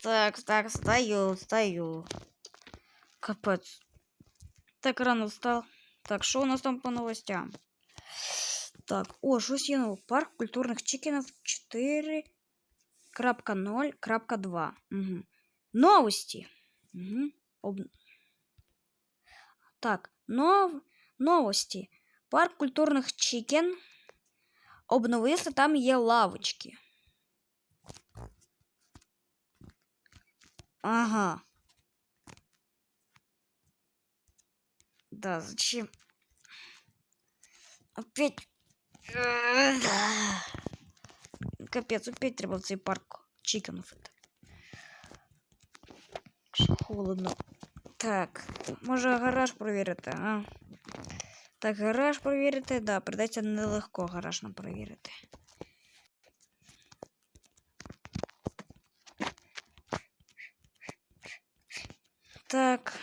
так, так, стою, стою. Капець. Так рано встав. Так, що у нас там по новостям? Так, о, щось є нове. Парк культурних чекінів 4.0.2. Угу. Новості. Угу. Об... Так, нов... новості. Парк культурних чікен. Обновився, там є лавочки. Ага. Да, зачем? Опять. Да. Капець, опять треба в цей парк чікенів. іти. Що холодно. Так, може гараж провірити, а? Так, гараж провірити, да, придеться нелегко гараж нам провірити. Так.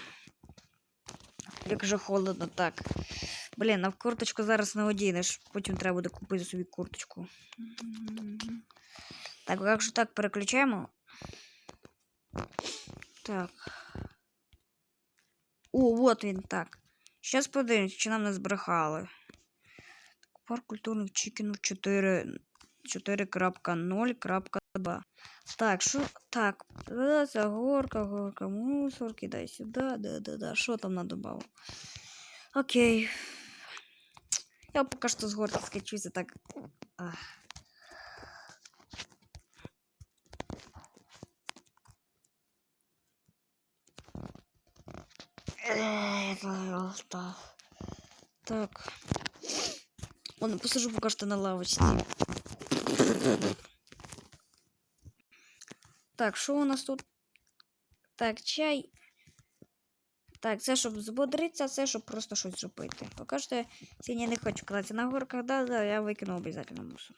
Як же холодно, так. Блін, а в курточку зараз не одінеш. Потім треба буде купити собі курточку. Так, якщо так переключаємо. Так. О, от він так. Щас подивимось, чи нам не збрехали. Парк культурних чікінів 4. 4.0.2. Так, що. Так, це горка, горка, мусорки, дай сюди, да, да, да. Що там надобав? Окей. Я поки що з горки скачуся так. Ах. Так. Ладно, посажу пока что на лавочці. Так, що у нас тут? Так, чай. Так, це щоб збодритися, це щоб просто щось зробити. Поки що я сьогодні не хочу кататися на горках, да, да, я викину обов'язково мусор.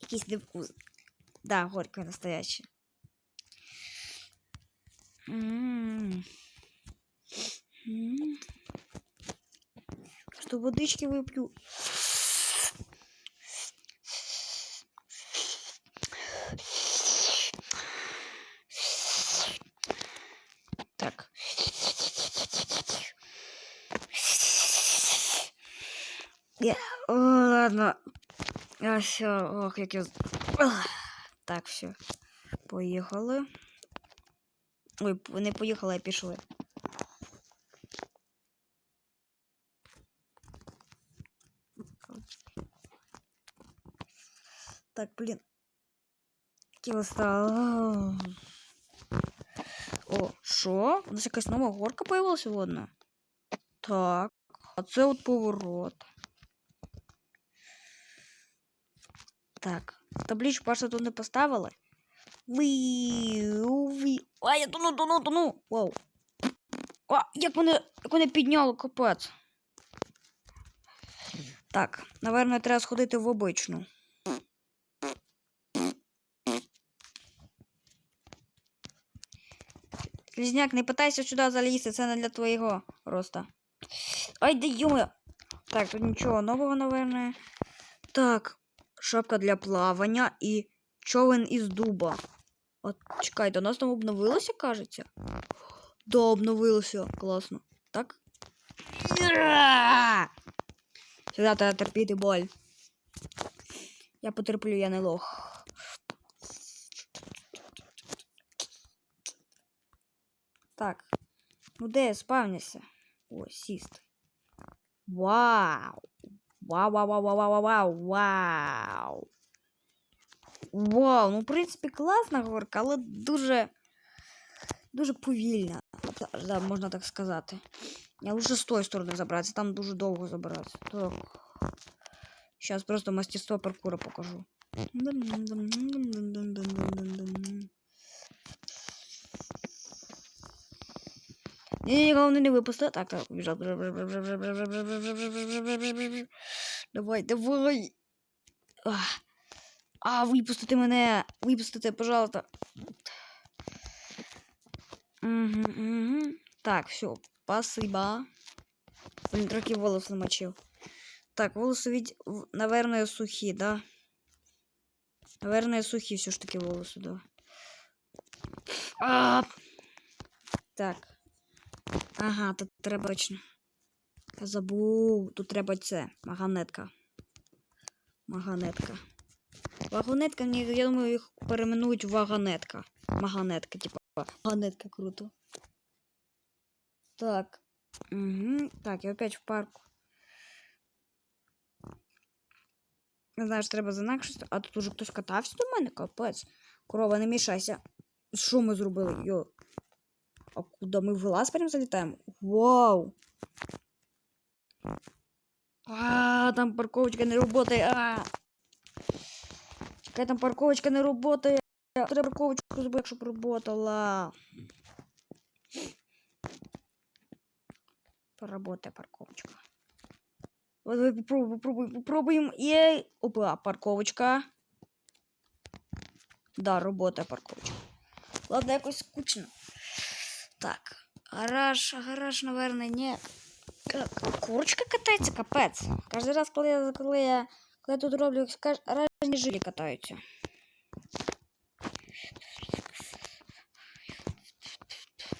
Якийсь невкус. Да, горькое настоящее. М. Что водички выпью. Так. Я... О, ладно. А, все, ох, як я... Так, все. Поїхали. Ой, не поїхали, а пішли. Так, блін. Тіло стало. О, що? У нас якась нова горка появилася водна? Так. А це от поворот. Так. Табличку бачите, тут не поставили. Ви, ви. А, я тону, тону, тону. Вау. А, як мене, як мене підняло, капець. Так, наверное, треба сходити в обичну. Слізняк, не питайся сюди залізти, це не для твоєго роста. Ай, да йома. Так, тут нічого нового, наверное. Так, шапка для плавання і човен із дуба. От, чекайте, у нас там обновилося, кажеться? Да, обновилося. Класно. Так? Сюди треба терпіти боль. Я потерплю, я не лох. Так. Ну де спавняся? О, сіст. Вау! Вау, вау, вау, вау, вау, вау, вау. Вау, ну, в принципі, класна горка, але дуже. Дуже повільна. Да, да, можна так сказати. Я лучше з тої сторони забратися, там дуже довго забиратися. Так. Сейчас просто мастерство паркура покажу. Ні, головне не випусти. Так, так, побіжав. Давай, давай. А, випустите мене. Випустите, пожалуйста. Угу, угу. Так, все, спасибо. Блин, трохи волос намочив. Так, волосы, ведь, наверное, сухие, да? Наверное, сухие все ж таки волосы, да. А! Так. Ага, тут треба точно. Я забув. Тут треба це. Маганетка. Маганетка. Вагонетка, я думаю, їх перейменують в вагонетка. Маганетка, типа. Маганетка круто. Так. Угу. Так, я опять в парку. Не знаю, що треба занакшити, а тут уже хтось катався до мене, капець. Корова, не мішайся. Що ми зробили? Йо. А куди ми в лаз прям залітаємо? Вау! А, там парковочка не работає. А! Чекай, там парковочка не работає. Треба парковочку зробити, щоб работала. Поработай парковочка. Вот давай попробуем, попробуем, попробуем. Ей! Опа, парковочка. Да, работает парковочка. Ладно, якось скучно. Так, гараж, гараж, наверное, не. Курочка катається, капець. Кожен раз, коли я, коли я, коли я тут роблю, разні жилі катаються.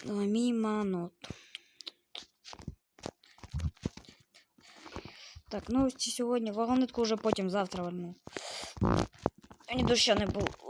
Міма нот. Так, новості сьогодні. Вагонетку вже потім завтра верну. Мені доща не було.